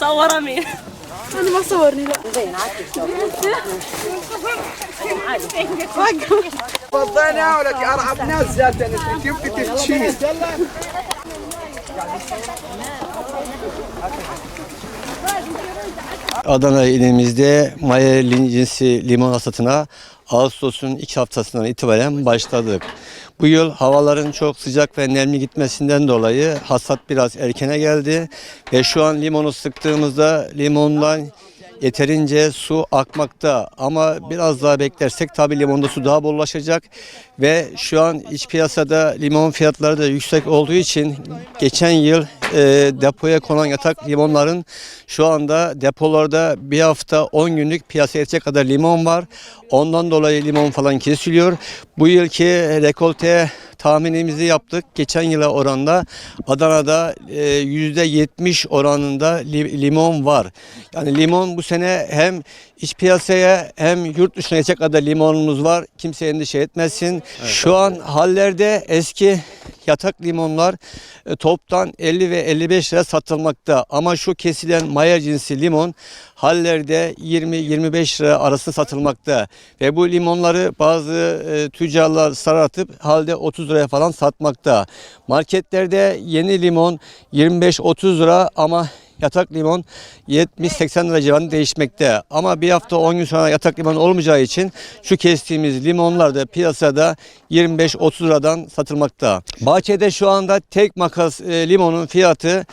صورها مين؟ أنا ما صورني لا. زين عادي. ولك ارعب ناس زادت كيف Adana ilimizde maya cinsi limon hasatına Ağustos'un ilk haftasından itibaren başladık. Bu yıl havaların çok sıcak ve nemli gitmesinden dolayı hasat biraz erkene geldi ve şu an limonu sıktığımızda limondan yeterince su akmakta ama biraz daha beklersek tabi limonda su daha bollaşacak ve şu an iç piyasada limon fiyatları da yüksek olduğu için geçen yıl e, depoya konan yatak limonların şu anda depolarda bir hafta 10 günlük piyasaya yetecek kadar limon var. Ondan dolayı limon falan kesiliyor. Bu yılki rekolte tahminimizi yaptık. Geçen yıla oranla Adana'da e, %70 oranında li- limon var. Yani limon bu sene hem iç piyasaya hem yurt dışına geçecek kadar limonumuz var. Kimse endişe etmesin. Şu an hallerde eski yatak limonlar e, toptan 50 ve 55 lira satılmakta. Ama şu kesilen maya cinsi limon hallerde 20-25 lira arası satılmakta. Ve bu limonları bazı e, tüccarlar saratıp halde 30 liraya falan satmakta. Marketlerde yeni limon 25-30 lira ama yatak limon 70-80 lira civarında değişmekte. Ama bir hafta 10 gün sonra yatak limon olmayacağı için şu kestiğimiz limonlar da piyasada 25-30 liradan satılmakta. Bahçede şu anda tek makas e, limonun fiyatı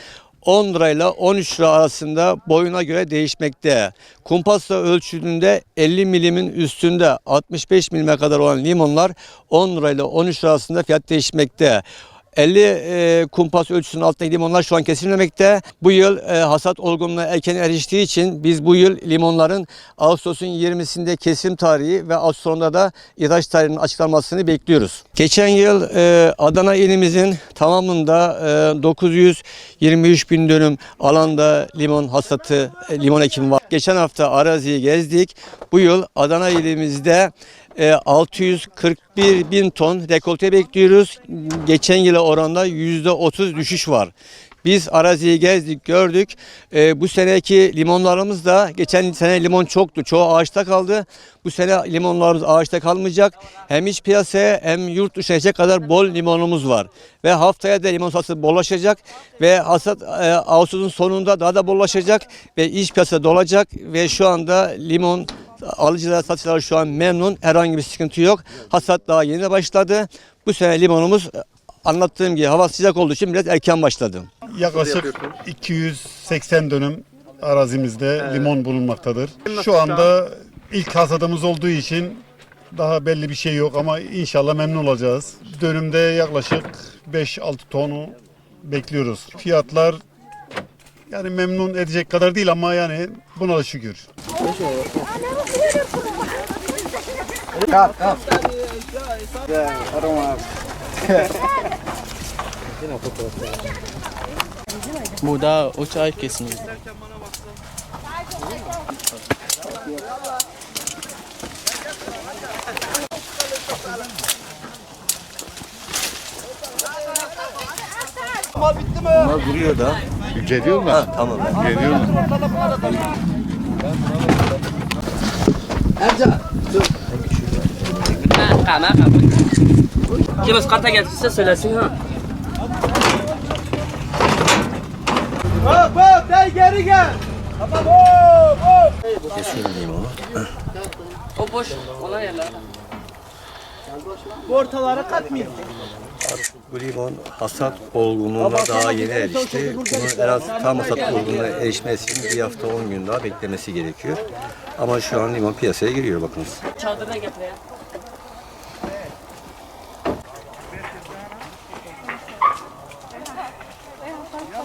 10 lirayla 13 lira arasında boyuna göre değişmekte. Kumpasla ölçüldüğünde 50 milimin üstünde 65 milime kadar olan limonlar 10 lirayla 13 lira arasında fiyat değişmekte. 50 e, kumpas ölçüsünün altındaki limonlar şu an kesilmemekte. Bu yıl e, hasat olgunluğuna erken eriştiği için biz bu yıl limonların Ağustos'un 20'sinde kesim tarihi ve Ağustos da ihraç tarihinin açıklanmasını bekliyoruz. Geçen yıl e, Adana ilimizin tamamında e, 923 bin dönüm alanda limon hasatı, e, limon ekimi var. Geçen hafta araziyi gezdik. Bu yıl Adana ilimizde e, 641 bin ton rekolte bekliyoruz. Geçen yıla oranla %30 düşüş var. Biz araziyi gezdik, gördük. E, bu seneki limonlarımız da geçen sene limon çoktu. Çoğu ağaçta kaldı. Bu sene limonlarımız ağaçta kalmayacak. Hem iç piyasaya hem yurt dışına kadar bol limonumuz var. Ve haftaya da limon satı bollaşacak. Ve hasat e, Ağustos'un sonunda daha da bollaşacak. Ve iç piyasa dolacak. Ve şu anda limon alıcılar, satıcılar şu an memnun. Herhangi bir sıkıntı yok. Hasat daha yeni başladı. Bu sene limonumuz anlattığım gibi hava sıcak olduğu için biraz erken başladı. Yaklaşık 280 dönüm arazimizde evet. limon bulunmaktadır. Şu anda ilk hasadımız olduğu için daha belli bir şey yok ama inşallah memnun olacağız. Dönümde yaklaşık 5-6 tonu bekliyoruz. Fiyatlar yani memnun edecek kadar değil ama yani buna da şükür. Kalk kalk. Yeah, I don't want. Yine fotoğraflar. Burada uçağı kesiniz. Mal bitti mi? Bunlar duruyor da. Yüceliyor mu? Ha, tamam. Yüceliyor mu? Ercan, dur. Tamam, tamam. Yıldız karta söylesin ha. Geri gel Tamam hop hop Kesiyorum limonu. O boş. Ona yerler. Ortalara katmayın Bu limon hasat olgunluğuna daha yeni erişti. Bunun en az tam hasat olgunluğuna erişmesi için bir hafta 10 gün daha beklemesi gerekiyor. Ama şu an limon piyasaya giriyor bakınız. Çadırda getir ya.